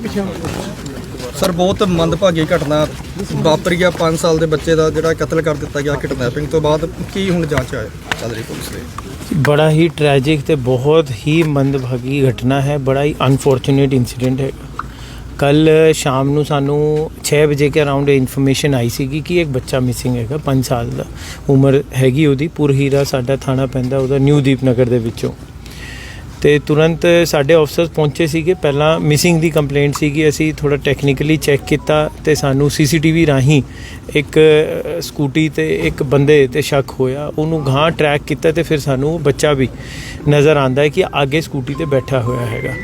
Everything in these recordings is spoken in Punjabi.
ਤੁਹਾਡੇ ਪਿੱਛੇ ਸਰ ਬਹੁਤ ਮੰਦਭਾਗੀ ਘਟਨਾ ਵਾਪਰੀ ਆ 5 ਸਾਲ ਦੇ ਬੱਚੇ ਦਾ ਜਿਹੜਾ ਕਤਲ ਕਰ ਦਿੱਤਾ ਗਿਆ ਕਿਡਨੈਪਿੰਗ ਤੋਂ ਬਾਅਦ। ਕੀ ਹੁਣ ਜਾਂਚ ਆਇਆ ਚੱਲ ਰਹੀ ਪੁਲਿਸ ਦੀ? ਬੜਾ ਹੀ ਟ੍ਰੈਜਿਕ ਤੇ ਬਹੁਤ ਹੀ ਮੰਦਭਾਗੀ ਘਟਨਾ ਹੈ ਬੜਾ ਹੀ ਅਨਫੋਰਚੂਨੇਟ ਇਨਸੀਡੈਂਟ ਹੈ। ਕੱਲ ਸ਼ਾਮ ਨੂੰ ਸਾਨੂੰ 6 ਵਜੇ ਕੇ ਅਰਾਊਂਡ ਇਨਫੋਰਮੇਸ਼ਨ ਆਈ ਸੀਗੀ ਕਿ ਇੱਕ ਬੱਚਾ ਮਿਸਿੰਗ ਹੈਗਾ 5 ਸਾਲ ਦਾ। ਉਮਰ ਹੈਗੀ ਉਹਦੀ ਪੁਰਹੀਰਾ ਸਾਡਾ ਥਾਣਾ ਪੈਂਦਾ ਉਹਦਾ ਨਿਊ ਦੀਪਨਗਰ ਦੇ ਵਿੱਚੋਂ। ਤੇ ਤੁਰੰਤ ਸਾਡੇ ਆਫਸਰਸ ਪਹੁੰਚੇ ਸੀਗੇ। ਪਹਿਲਾਂ ਮਿਸਿੰਗ ਦੀ ਕੰਪਲੇਂਟ ਸੀਗੀ। ਅਸੀਂ ਥੋੜਾ ਟੈਕਨੀਕਲੀ ਚੈੱਕ ਕੀਤਾ ਤੇ ਸਾਨੂੰ ਸੀਸੀਟੀਵੀ ਰਾਹੀਂ ਇੱਕ ਸਕੂਟੀ ਤੇ ਇੱਕ ਬੰਦੇ ਤੇ ਸ਼ੱਕ ਹੋਇਆ। ਉਹਨੂੰ ਗਾਂ ਟਰੈਕ ਕੀਤਾ ਤੇ ਫਿਰ ਸਾਨੂੰ ਬੱਚਾ ਵੀ ਨਜ਼ਰ ਆਂਦਾ ਹੈ ਕਿ ਅੱਗੇ ਸਕੂਟੀ ਤੇ ਬੈਠਾ ਹੋਇਆ ਹੈਗਾ।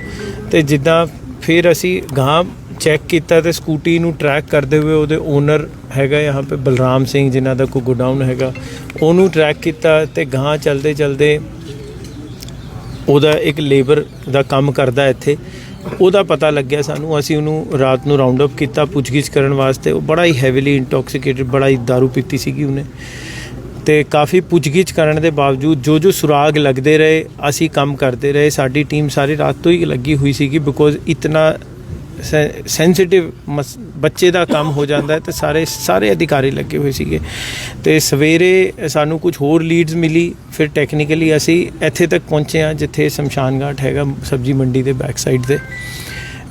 ਤੇ ਜਿੱਦਾਂ ਫਿਰ ਅਸੀਂ ਗਾਂ ਚੈੱਕ ਕੀਤਾ ਤੇ ਸਕੂਟੀ ਨੂੰ ਟਰੈਕ ਕਰਦੇ ਹੋਏ ਉਹਦੇ ਓਨਰ ਹੈਗਾ ਯਹਾਂ ਪੇ ਬਲਰਾਮ ਸਿੰਘ ਜਿਨ੍ਹਾਂ ਦਾ ਕੋ ਗੋਡਾਊਨ ਹੈਗਾ, ਉਹਨੂੰ ਟਰੈਕ ਕੀਤਾ ਤੇ ਗਾਂ ਚਲਦੇ ਚਲਦੇ ਉਹਦਾ ਇੱਕ ਲੇਬਰ ਦਾ ਕੰਮ ਕਰਦਾ ਇੱਥੇ। ਉਹਦਾ ਪਤਾ ਲੱਗਿਆ ਸਾਨੂੰ, ਅਸੀਂ ਉਹਨੂੰ ਰਾਤ ਨੂੰ ਰਾਉਂਡ ਅਪ ਕੀਤਾ, ਪੁੱਛਗਿੱਛ ਕਰਨ ਵਾਸਤੇ। ਉਹ ਬੜਾ ਹੀ ਹੈਵੀਲੀ ਇੰਟੌਕਸੀਕੇਟਡ ਬੜਾ ਹੀ दारू ਪੀਤੀ ਸੀਗੀ ਉਹਨੇ। ਤੇ ਕਾਫੀ ਪੁੱਛਗਿੱਛ ਕਰਨ ਦੇ ਬਾਵਜੂਦ ਜੋ ਜੋ ਸੁਰਾਗ ਲੱਗਦੇ ਰਹੇ, ਅਸੀਂ ਕੰਮ ਕਰਦੇ ਰਹੇ। ਸਾਡੀ ਟੀਮ ਸਾਰੀ ਰਾਤ ਤੋਂ ਹੀ ਲੱਗੀ ਹੋਈ ਸੀਗੀ ਬਿਕੋਜ਼ ਇਤਨਾ ਸੈਂਸਿਟਿਵ ਬੱਚੇ ਦਾ ਕੰਮ ਹੋ ਜਾਂਦਾ ਹੈ ਤੇ ਸਾਰੇ ਸਾਰੇ ਅਧਿਕਾਰੀ ਲੱਗੇ ਹੋਏ ਸੀਗੇ। ਤੇ ਸਵੇਰੇ ਸਾਨੂੰ ਕੁਝ ਹੋਰ ਲੀਡਸ ਮਿਲੀ, ਫਿਰ ਟੈਕਨੀਕਲੀ ਅਸੀਂ ਇੱਥੇ ਤੱਕ ਪਹੁੰਚੇ ਹਾਂ, ਜਿੱਥੇ ਸ਼ਮਸ਼ਾਨ ਘਾਟ ਹੈਗਾ ਸਬਜੀ ਮੰਡੀ ਦੇ ਬੈਕ ਸਾਈਡ ਤੇ।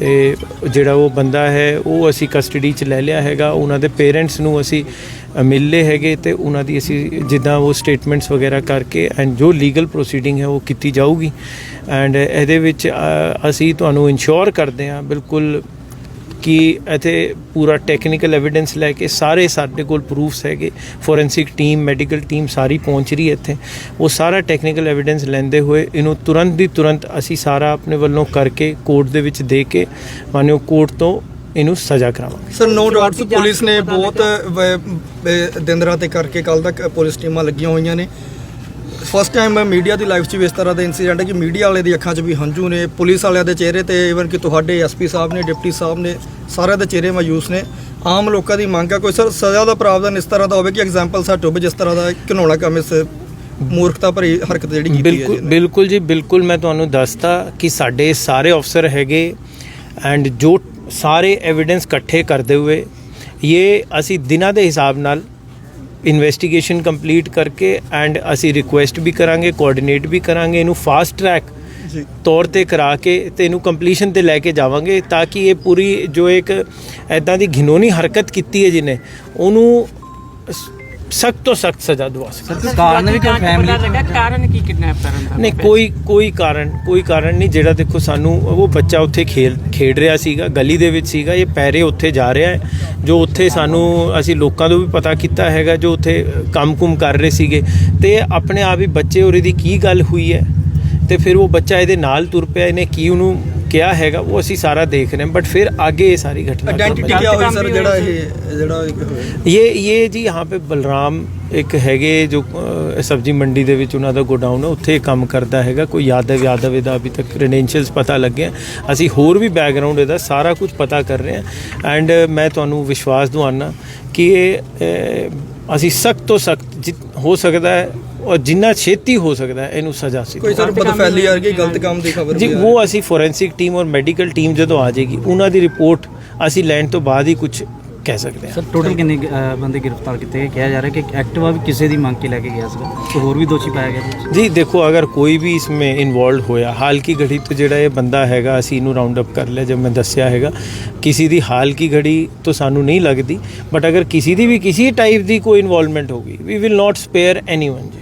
ਤੇ ਜਿਹੜਾ ਉਹ ਬੰਦਾ ਹੈ ਉਹ ਅਸੀਂ ਕਸਟਡੀ 'ਚ ਲੈ ਲਿਆ ਹੈਗਾ। ਉਹਨਾਂ ਦੇ ਪੇਰੈਂਟਸ ਨੂੰ ਅਸੀਂ ਅ, ਮਿਲ ਲਏ ਹੈਗੇ ਤੇ ਉਹਨਾਂ ਦੀ ਅਸੀਂ ਜਿੱਦਾਂ ਉਹ ਸਟੇਟਮੈਂਟਸ ਵਗੈਰਾ ਕਰਕੇ ਐਂਡ ਜੋ ਲੀਗਲ ਪ੍ਰੋਸੀਡਿੰਗ ਹੈ ਉਹ ਕੀਤੀ ਜਾਊਗੀ। ਐਂਡ ਇਹਦੇ ਵਿੱਚ ਅਸੀਂ ਤੁਹਾਨੂੰ ਇਨਸ਼ੋਰ ਕਰਦੇ ਹਾਂ ਬਿਲਕੁਲ ਕਿ ਇੱਥੇ ਪੂਰਾ ਟੈਕਨੀਕਲ ਐਵੀਡੈਂਸ ਲੈ ਕੇ ਸਾਰੇ ਸਾਡੇ ਕੋਲ ਪ੍ਰੂਫਸ ਹੈਗੇ। ਫੋਰੈਂਸਿਕ ਟੀਮ ਮੈਡੀਕਲ ਟੀਮ ਸਾਰੀ ਪਹੁੰਚ ਰਹੀ ਹੈ ਇੱਥੇ। ਉਹ ਸਾਰਾ ਟੈਕਨੀਕਲ ਐਵੀਡੈਂਸ ਲੈਂਦੇ ਹੋਏ ਇਹਨੂੰ ਤੁਰੰਤ ਦੀ ਤੁਰੰਤ ਅਸੀਂ ਸਾਰਾ ਆਪਣੇ ਵੱਲੋਂ ਕਰਕੇ ਕੋਰਟ ਦੇ ਵਿੱਚ ਦੇ ਕੇ ਮਾਨਿਓ ਕੋਰਟ ਤੋਂ ਇਹਨੂੰ ਸਜ਼ਾ ਕਰਾਵਾਂਗੇ। ਸਰ ਨੋ ਡਾਊਟਸ ਪੁਲਿਸ ਨੇ ਬਹੁਤ ਦਿਨ ਰਾਤ ਕਰਕੇ ਕੱਲ ਤੱਕ ਪੁਲਿਸ ਟੀਮਾਂ ਲੱਗੀਆਂ ਹੋਈਆਂ ਨੇ। ਫਸਟ ਟਾਈਮ ਮੈਂ ਮੀਡੀਆ ਦੀ ਲਾਈਵ 'ਚ ਵੀ ਇਸ ਤਰ੍ਹਾਂ ਦਾ ਇਨਸੀਡੈਂਟ ਹੈ ਕਿ ਮੀਡੀਆ ਵਾਲੇ ਦੀ ਅੱਖਾਂ 'ਚ ਵੀ ਹੰਝੂ ਨੇ ਪੁਲਿਸ ਵਾਲਿਆਂ ਦੇ ਚਿਹਰੇ ਤੇ ਇਵਨ ਕਿ ਤੁਹਾਡੇ ਐਸਪੀ ਸਾਹਿਬ ਨੇ ਡਿਪਟੀ ਸਾਹਿਬ ਨੇ ਸਾਰਿਆਂ ਦੇ ਚਿਹਰੇ ਮਾਯੂਸ ਨੇ। ਆਮ ਲੋਕਾਂ ਦੀ ਮੰਗ ਹੈ ਕੋਈ ਸਰ ਸਜ਼ਾ ਦਾ ਪ੍ਰਾਵਧਾਨ ਇਸ ਤਰ੍ਹਾਂ ਦਾ ਹੋਵੇ ਕਿ ਐਗਜ਼ਾਮਪਲ ਸੈੱਟ ਹੋਵੇ ਜਿਸ ਤਰ੍ਹਾਂ ਦਾ ਘਿਨੌਣਾ ਕੰਮ ਇਸ ਮੂਰਖਤਾ ਭਰੀ ਹਰਕਤ ਜਿਹੜੀ ਕੀਤੀ ਹੈ ਬਿਲਕੁਲ ਬਿਲਕੁਲ ਜੀ ਬਿਲਕੁਲ ਮੈਂ ਤੁਹਾਨੂੰ ਦੱਸਤਾ ਕਿ ਸਾਡੇ ਸਾਰੇ ਅਫਸਰ ਹੈਗੇ ਐਂਡ ਜੋ ਸਾਰੇ ਐਵੀਡੈਂਸ ਇਕੱਠੇ ਕਰਦੇ ਹੋਏ ਇਹ ਅਸੀਂ ਦਿਨਾਂ ਦੇ ਹਿਸਾਬ ਨਾਲ ਇਨਵੈਸਟੀਗੇਸ਼ਨ ਕੰਪਲੀਟ ਕਰਕੇ ਐਂਡ ਅਸੀਂ ਰਿਕੁਐਸਟ ਵੀ ਕਰਾਂਗੇ ਕੋਆਰਡੀਨੇਟ ਵੀ ਕਰਾਂਗੇ ਇਹਨੂੰ ਫਾਸਟ ਟਰੈਕ ਜੀ। ਤੌਰ ਤੇ ਕਰਾ ਕੇ ਤੇ ਇਹਨੂੰ ਕੰਪਲੀਸ਼ਨ ਤੇ ਲੈ ਕੇ ਜਾਵਾਂਗੇ ਤਾਂ ਕਿ ਇਹ ਪੂਰੀ ਜੋ ਇੱਕ ਐਦਾਂ ਦੀ ਘਿਨੌਣੀ ਹਰਕਤ ਕੀਤੀ ਹੈ ਜਿਹਨੇ ਉਹਨੂੰ ਸਖਤ ਤੋਂ ਸਖਤ ਸਜ਼ਾ ਦਵਾ ਸਕੀਏ ਕਾਰਨ ਵੀ ਕੋਈ ਫੈਮਿਲੀ ਲੱਗਾ ਕਾਰਨ ਕੀ ਕਿਡਨੈਪ ਕਰਨ ਦਾ ਨਹੀਂ ਕੋਈ ਕੋਈ ਕਾਰਨ ਕੋਈ ਕਾਰਨ ਨਹੀਂ ਜਿਹੜਾ ਦੇਖੋ ਸਾਨੂੰ ਉਹ ਬੱਚਾ ਉੱਥੇ ਖੇਲ ਖੇਡ ਰਿਹਾ ਸੀਗਾ ਗਲੀ ਦੇ ਵਿੱਚ ਸੀਗਾ ਇਹ ਪੈਰੇ ਉੱਥੇ ਜਾ ਰਿਹਾ ਹੈ ਜੋ ਉੱਥੇ ਸਾਨੂੰ ਅਸੀਂ ਲੋਕਾਂ ਤੋਂ ਵੀ ਪਤਾ ਕੀਤਾ ਹੈਗਾ ਜੋ ਉੱਥੇ ਕੰਮ-ਕੁਮ ਕਰ ਰਹੇ ਸੀਗੇ ਤੇ ਆਪਣੇ ਆਪ ਹੀ ਬੱਚੇ ਔਰ ਇਹਦੀ ਕੀ ਗੱਲ ਹੋਈ ਹੈ ਤੇ ਫਿਰ ਉਹ ਬੱਚਾ ਇਹਦੇ ਨਾਲ ਤੁਰ ਪਿਆ ਇਹਨੇ ਕੀ ਉਹਨੂੰ ਕਿਹਾ ਹੈਗਾ ਉਹ ਅਸੀਂ ਸਾਰਾ ਦੇਖ ਰਹੇ ਹਾਂ ਬਟ ਫਿਰ ਅੱਗੇ ਇਹ ਸਾਰੀ ਘਟਨਾ ਆਇਡੈਂਟੀਟੀ ਕੀ ਹੋਈ ਸਰ ਜਿਹੜਾ ਇਹ ਜਿਹੜਾ ਇਹ ਹੋਇਆ ये ये जी यहाँ पे ਬਲਰਾਮ ਇੱਕ ਹੈਗੇ ਜੋ ਅਹ, ਸਬਜ਼ੀ ਮੰਡੀ ਦੇ ਵਿੱਚ ਉਹਨਾਂ ਦਾ ਗੋਡਾਊਨ ਹੈ ਉੱਥੇ ਇਹ ਕੰਮ ਕਰਦਾ ਹੈਗਾ ਕੋਈ ਯਾਦਵ ਯਾਦਵ ਇਹਦਾ ਅਭੀ ਤੱਕ ਕ੍ਰੈਡੈਂਸ਼ੀਅਲਸ ਪਤਾ ਲੱਗੇ ਹੈ। ਅਸੀਂ ਹੋਰ ਵੀ ਬੈਕਗ੍ਰਾਉਂਡ ਇਹਦਾ ਸਾਰਾ ਕੁਝ ਪਤਾ ਕਰ ਰਹੇ ਹਾਂ ਐਂਡ ਮੈਂ ਤੁਹਾਨੂੰ ਵਿਸ਼ਵਾਸ ਦਿਵਾਨਾ ਕਿ ਇਹ ਅਹ, ਅਸੀਂ ਸਖਤ ਤੋਂ ਸਖਤ ਹੋ ਸਕਦਾ ਹੈ ਔਰ ਜਿੰਨਾ ਛੇਤੀ ਹੋ ਸਕਦਾ ਹੈ ਇਹਨੂੰ ਸਜ਼ਾ ਸੀ। ਕੋਈ ਸਰ ਬਦਫੈਲੀ ਵਰਗੀ ਗਲਤ ਕੰਮ ਦੀ ਖਬਰ ਜੀ ਉਹ ਅਸੀਂ ਫੋਰੈਂਸਿਕ ਟੀਮ ਔਰ ਮੈਡੀਕਲ ਟੀਮ ਜਦੋਂ ਆ ਜਾਏਗੀ ਉਹਨਾਂ ਦੀ ਰਿਪੋਰਟ ਅਸੀਂ ਲੈਣ ਤੋਂ ਬਾਅਦ ਹੀ ਕੁਝ ਕਹਿ ਸਕਦੇ ਹਾਂ। ਸਰ ਟੋਟਲ ਕਿੰਨੇ ਬੰਦੇ ਗ੍ਰਿਫਤਾਰ ਕੀਤੇ ਗਏ? ਕਿਹਾ ਜਾ ਰਿਹਾ ਕਿ ਐਕਟਿਵਾ ਵੀ ਕਿਸੇ ਦੀ ਮੰਗ ਕੇ ਲੈ ਕੇ ਗਿਆ ਸੀਗਾ। ਤੇ ਹੋਰ ਵੀ ਦੋਸ਼ੀ ਪਾਇਆ ਗਿਆ ਜੀ ਦੇਖੋ ਅਗਰ ਕੋਈ ਵੀ ਇਸਮੇ ਇਨਵੋਲਡ ਹੋਇਆ ਹਾਲ ਕੀ ਘੜੀ ਤੋਂ ਜਿਹੜਾ ਇਹ ਬੰਦਾ ਹੈਗਾ ਅਸੀਂ ਇਹਨੂੰ ਰਾਉਂਡ ਅਪ ਕਰ ਲਿਆ ਜਦ ਮੈਂ ਦੱਸਿਆ ਹੈਗਾ ਕਿਸੇ ਦੀ ਹਾਲ ਕੀ ਘੜੀ ਤੋਂ ਸਾਨੂੰ ਨਹੀਂ ਲੱਗਦੀ ਬਟ ਅਗਰ ਕਿਸੇ ਦੀ ਵੀ ਕਿਸੇ ਟਾਈਪ ਦੀ ਕੋਈ ਇਨਵੋਲਵਮੈਂਟ ਹੋ ਗਈ we will not spare anyone ji.